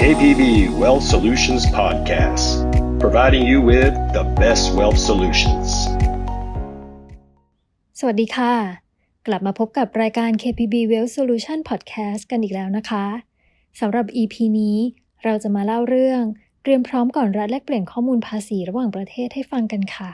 KPB Wealth Solutions Podcast, providing you with the best wealth solutions. สวัสดีค่ะ กลับมาพบกับรายการ KPB Wealth Solution Podcast กันอีกแล้วนะคะ สำหรับ EP นี้เราจะมาเล่าเรื่อง เตรียมพร้อมก่อนรัฐแลกเปลี่ยนข้อมูลภาษีระหว่างประเทศให้ฟังกันค่ะ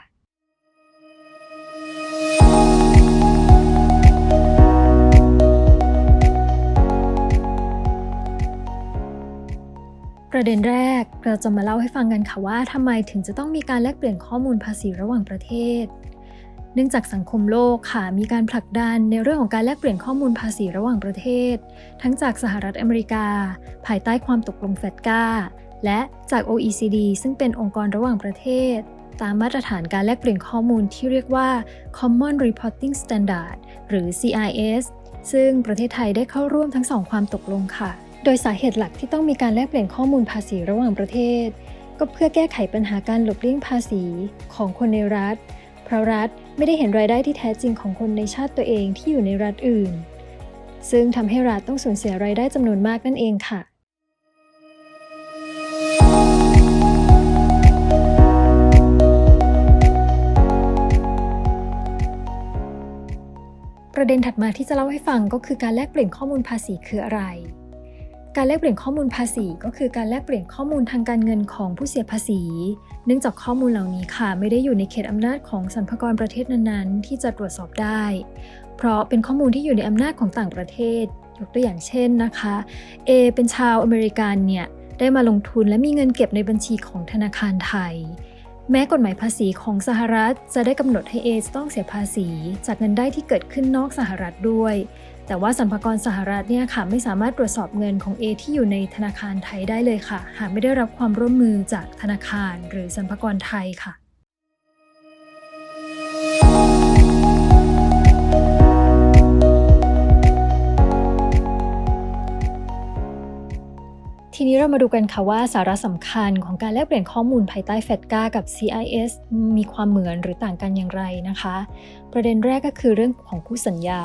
ประเด็นแรกเราจะมาเล่าให้ฟังกันค่ะว่าทำไมถึงจะต้องมีการแลกเปลี่ยนข้อมูลภาษีระหว่างประเทศ เนื่องจากสังคมโลกค่ะมีการผลักดันในเรื่องของการแลกเปลี่ยนข้อมูลภาษีระหว่างประเทศ ทั้งจากสหรัฐอเมริกา ภายใต้ความตกลงเฟดกาและจาก OECD ซึ่งเป็นองค์กรระหว่างประเทศ ตามมาตรฐานการแลกเปลี่ยนข้อมูลที่เรียกว่า Common Reporting Standard หรือ CIS ซึ่งประเทศไทยได้เข้าร่วมทั้งสองความตกลงค่ะ โดยสาเหตุหลักที่ต้องมีการแลกเปลี่ยนข้อมูลภาษีระหว่างประเทศ ก็เพื่อแก้ไขปัญหาการหลบเลี่ยงภาษีของคนในรัฐ เพราะรัฐไม่ได้เห็นรายได้ที่แท้จริงของคนในชาติตัวเองที่อยู่ในรัฐอื่น ซึ่งทำให้รัฐต้องสูญเสียรายได้จำนวนมากนั่นเองค่ะประเด็นถัดมาที่จะเล่าให้ฟังก็คือการแลกเปลี่ยนข้อมูลภาษีคืออะไร การแลกเปลี่ยนข้อมูลภาษี ก็คือการแลกเปลี่ยนข้อมูลทางการเงินของผู้เสียภาษี เนื่องจากข้อมูลเหล่านี้ค่ะ ไม่ได้อยู่ในเขตอำนาจของสรรพากรประเทศนั้นๆ ที่จะตรวจสอบได้ เพราะเป็นข้อมูลที่อยู่ในอำนาจของต่างประเทศ ยกตัวอย่างเช่นนะคะ A เป็นชาวอเมริกันเนี่ยได้มาลงทุนและมีเงินเก็บในบัญชีของธนาคารไทย แม้กฎหมายภาษีของสหรัฐ จะได้กำหนดให้ A จะต้องเสียภาษี จากเงินได้ที่เกิดขึ้นนอกสหรัฐด้วย แต่ว่าสรรพากรสหรัฐเนี่ยค่ะไม่สามารถตรวจสอบเงินของ A ที่อยู่ในธนาคารไทยได้เลยค่ะ หากไม่ได้รับความร่วมมือจากธนาคารหรือสรรพากรไทยค่ะทีนี้เรามาดูกันค่ะว่าสาระสำคัญของการแลกเปลี่ยนข้อมูลภายใต้ FATCA กับ CIS มีความเหมือนหรือต่างกันอย่างไรนะคะ ประเด็นแรกก็คือเรื่องของคู่สัญญา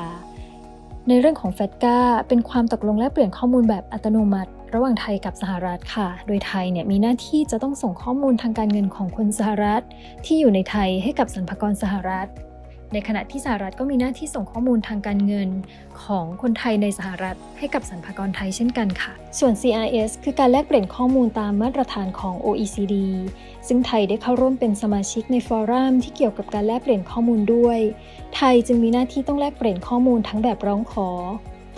ในเรื่องของ f ฟตกาเป็นความตกลงและเปลี่ยนข้อมูลแบบอัตโนมัติ ระหว่างไทยกับสหรัฐค่ะ โดยไทยเนี่ยมีหน้าที่จะต้องส่งข้อมูลทางการเงินของคนสหรัฐ ที่อยู่ในไทยให้กับสรรพากรสหรัฐ ในขณะที่สหรัฐก็มีหน้าที่ส่งข้อมูลทางการเงินของคนไทยในสหรัฐให้กับสรรพากรไทยเช่นกันค่ะ ส่วน CIS คือการแลกเปลี่ยนข้อมูลตามมาตรฐานของ OECD ซึ่งไทยได้เข้าร่วมเป็นสมาชิกในฟอรัมที่เกี่ยวกับการแลกเปลี่ยนข้อมูลด้วย ไทยจึงมีหน้าที่ต้องแลกเปลี่ยนข้อมูลทั้งแบบร้องขอ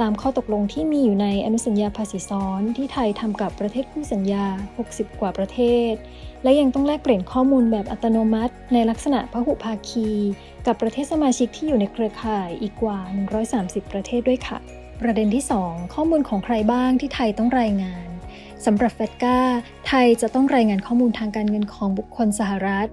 ตามข้อตกลงที่มีอยู่ในอนุสัญญาภาษีซ้อนที่ไทยทำกับประเทศคู่สัญญา 60 กว่าประเทศ และยังต้องแลกเปลี่ยนข้อมูลแบบอัตโนมัติ ในลักษณะพหุภาคี กับประเทศสมาชิกที่อยู่ในเครือข่ายอีกกว่า 130 ประเทศด้วยค่ะ ประเด็นที่ 2 ข้อมูลของใครบ้างที่ไทยต้องรายงานสำหรับเฟดกาไทยจะต้องรายงานข้อมูลทางการเงินของบุคคลสหรัฐ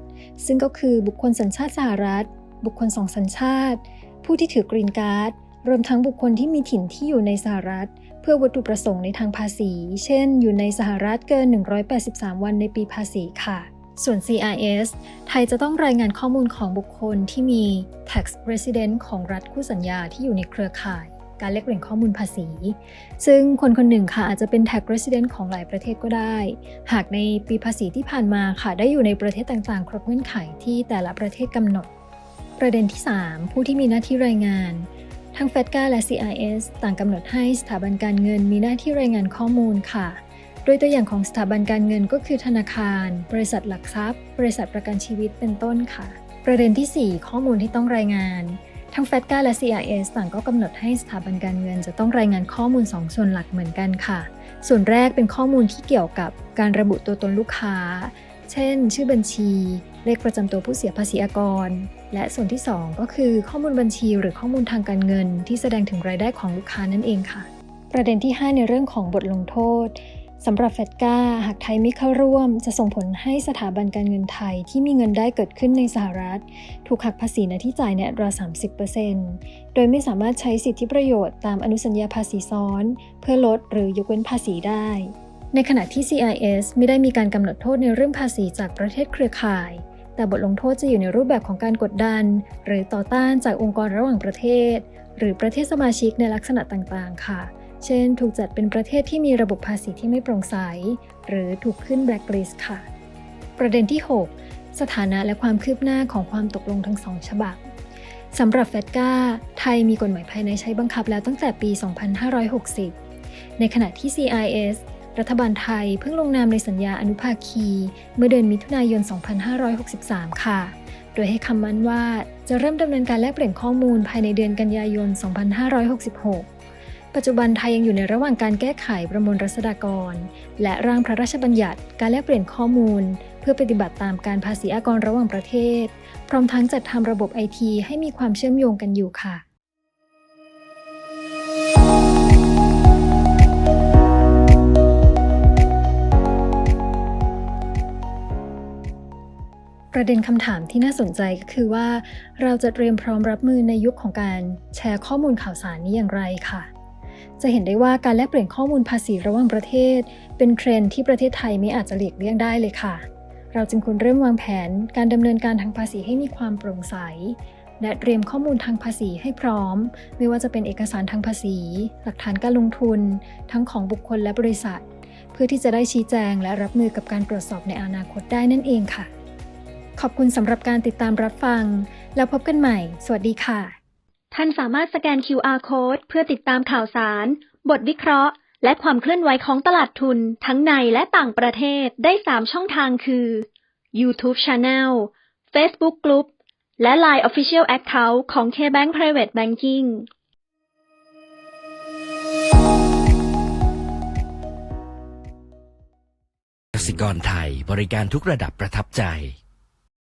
ซึ่งก็คือบุคคลสัญชาติสหรัฐ บุคคลสองสัญชาติ ผู้ที่ถือกรีนการ์ด รวมทั้งบุคคลที่มีถิ่นที่อยู่ในสหรัฐ เพื่อวัตถุประสงค์ในทางภาษี เช่น อยู่ในสหรัฐเกิน 183 วันในปีภาษีค่ะ ส่วน CIS ไทยจะต้องรายงานข้อมูลของบุคคลที่มี tax resident ของรัฐคู่สัญญาที่อยู่ในเครือข่าย การแลกเปลี่ยนข้อมูลภาษี ซึ่งคนคนหนึ่งค่ะอาจจะเป็น tax resident ของหลายประเทศก็ได้ หากในปีภาษีที่ผ่านมาค่ะได้อยู่ในประเทศต่างๆ ครบเงื่อนไขที่แต่ละประเทศกำหนด ประเด็นที่ 3 ผู้ที่มีหน้าที่รายงาน ทั้ง FEDCA และ CIS ต่างกำหนดให้สถาบันการเงินมีหน้าที่รายงานข้อมูลค่ะ โดยตัวอย่างของสถาบันการเงินก็คือธนาคาร บริษัทหลักทรัพย์ บริษัทประกันชีวิตเป็นต้นค่ะ ประเด็นที่ 4 ข้อมูลที่ต้องรายงานทั้ง FEDCA และ CIS ต่างก็กำหนดให้สถาบันการเงินจะต้องรายงานข้อมูล 2 ส่วนหลักเหมือนกันค่ะ ส่วนแรกเป็นข้อมูลที่เกี่ยวกับการระบุตัวตนลูกค้า เช่น ชื่อบัญชี เลขประจำตัวผู้เสียภาษีอากร และส่วนที่ 2 ก็คือข้อมูลบัญชีหรือข้อมูลทางการเงิน ที่แสดงถึงรายได้ของลูกค้านั่นเองค่ะ ประเด็นที่ 5 ในเรื่องของบทลงโทษสำหรับเฟดกาหากไทยไม่เข้าร่วม จะส่งผลให้สถาบันการเงินไทยที่มีเงินได้เกิดขึ้นในสหรัฐ ถูกหักภาษีในที่จ่ายในอัตรา 30%โดยไม่สามารถใช้สิทธิประโยชน์ตามอนุสัญญาภาษีซ้อน เพื่อลดหรือยกเว้นภาษีได้ ในขณะที่ CIS ไม่ได้มีการกำหนดโทษในเรื่องภาษีจากประเทศเครือข่าย แต่บทลงโทษจะอยู่ในรูปแบบของการกดดัน หรือต่อต้านจากองค์กรระหว่างประเทศ หรือประเทศสมาชิกในลักษณะต่างๆ ค่ะ เช่น ถูกจัดเป็นประเทศที่มีระบบภาษีที่ไม่โปร่งใส หรือถูกขึ้นแบล็คลิสต์ค่ะ ประเด็นที่ 6 สถานะและความคืบหน้าของความตกลงทั้งสองฉบับสำหรับเฟดกาไทยมีกฎหมายภายในใช้บังคับแล้วตั้งแต่ปี 2560 ในขณะที่ CIS รัฐบาลไทยเพิ่งลงนามในสัญญาอนุภาคี เมื่อเดือนมิถุนายน 2563 ค่ะ โดยให้คำมั่นว่าจะเริ่มดำเนินการแลกเปลี่ยนข้อมูลภายในเดือนกันยายน 2566ปัจจุบันไทยยังอยู่ในระหว่างการแก้ไขประมวลรัษฎากร และร่างพระราชบัญญัติการแลกเปลี่ยนข้อมูล เพื่อปฏิบัติตามการภาษีอากรระหว่างประเทศ พร้อมทั้งจัดทำระบบไอทีให้มีความเชื่อมโยงกันอยู่ค่ะ ประเด็นคำถามที่น่าสนใจก็คือว่า เราจะเตรียมพร้อมรับมือในยุคของการแชร์ข้อมูลข่าวสารนี้อย่างไรค่ะ จะเห็นได้ว่าการแลกเปลี่ยนข้อมูลภาษีระหว่างประเทศ เป็นเทรนด์ที่ประเทศไทยไม่อาจจะหลีกเลี่ยงได้เลยค่ะ เราจึงควรเริ่มวางแผนการดำเนินการทางภาษีให้มีความโปร่งใส และเตรียมข้อมูลทางภาษีให้พร้อม ไม่ว่าจะเป็นเอกสารทางภาษี หลักฐานการลงทุน ทั้งของบุคคลและบริษัท เพื่อที่จะได้ชี้แจงและรับมือกับการตรวจสอบในอนาคตได้นั่นเองค่ะ ขอบคุณสำหรับการติดตามรับฟัง แล้วพบกันใหม่ สวัสดีค่ะ ท่านสามารถสแกน QR Code เพื่อติดตามข่าวสาร บทวิเคราะห์ และความเคลื่อนไหวของตลาดทุนทั้งในและต่างประเทศได้ 3 ช่องทางคือ YouTube Channel Facebook Group และ Line Official Account ของ KBank Private Banking กสิกรไทยบริการทุกระดับประทับใจ